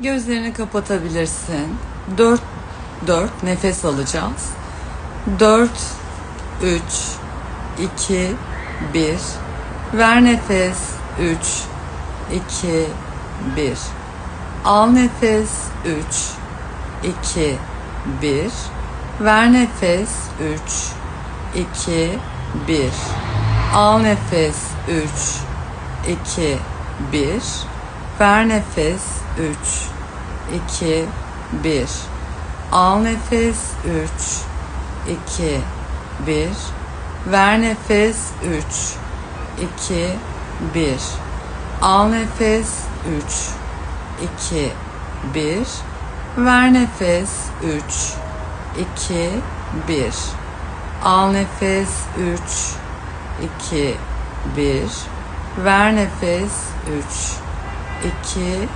Gözlerini kapatabilirsin. 4 4 nefes alacağız. 4 3 2 1 Ver nefes. 3 2 1 Al nefes. 3 2 1 Ver nefes. 3 2 1 Al nefes. 3 2 1 Ver nefes 3 2 1 Al nefes 3 2 1 Ver nefes 3 2 1 Al nefes 3 2 1 Ver nefes 3 2 1 Al nefes 3 2 1 Ver nefes 3 2 1 iki.